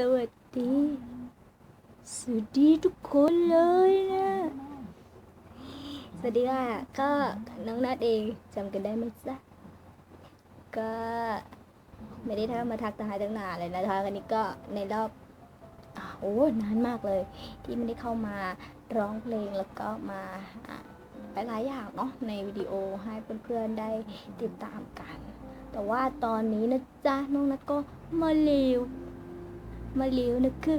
สวัสดี สวัสดีทุกคนเลยนะ สวัสดีค่ะ ก็น้องนัดเองจำกันได้ไหมจ๊ะ ก็ไม่ได้ทักมาทักทายตั้งนานเลยนะคะอันนี้ก็ในรอบอโอ้นานมากเลย ที่ไม่ได้เข้ามาร้องเพลงแล้วก็มาอะหลายๆอย่างเนาะในวิดีโอให้เพื่อนๆได้ติดตามกัน แต่ว่าตอนนี้นะจ๊ะน้องนัดก็มาเร็ว มาเร็วนะคือ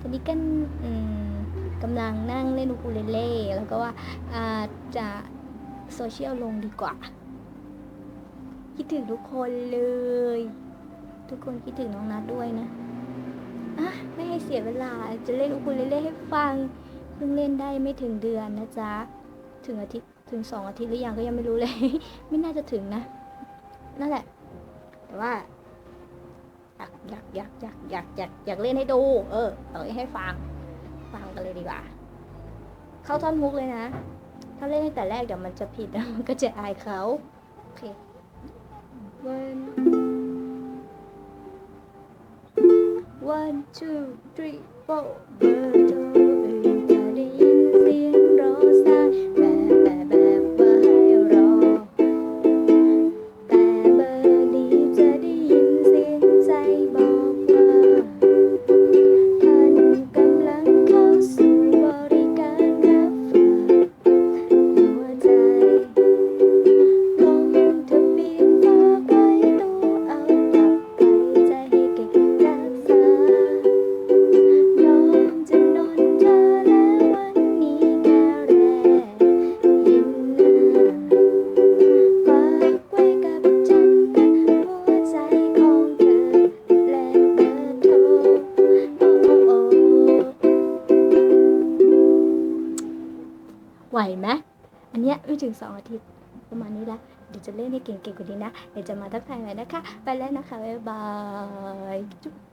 ตอนนี้กันกำลังนั่งเล่นอูคูเลเล่แล้วก็ว่าอาจะโซเชียลลงดีกว่า คิดถึงทุกคนเลย ทุกคนคิดถึงน้องนัดด้วยนะอะไม่ให้เสียเวลาจะเล่นอูคูเลเล่ให้ฟัง เพิ่งเล่นได้ไม่ถึงเดือนนะจ๊ะ ถึงอาทิตย์ถึงสองอาทิตย์หรือยังก็ยังไม่รู้เลย ไม่น่าจะถึงนะ นั่นแหละ แต่ว่า อยากอยากอยากอยากอยากอยากเล่นให้ดู เออเออให้ฟัง ฟังกันเลยดีกว่า เข้าท่อนมุกเลยนะ ถ้าเล่นตั้งแต่แรกเดี๋ยวมันจะผิดนะมันก็จะอายเขาโอเค one one two three four เบอร์โทรอื่นจะ ไหวไหมอันเนี้ยไม่ถึงสองอาทิตย์ประมาณนี้ละเดี๋ยวจะเล่นให้เก่งๆกว่านี้นะ เดี๋ยวจะมาทักทายใหม่นะคะ ไปแล้วนะคะ บ๊ายบายจุ๊บ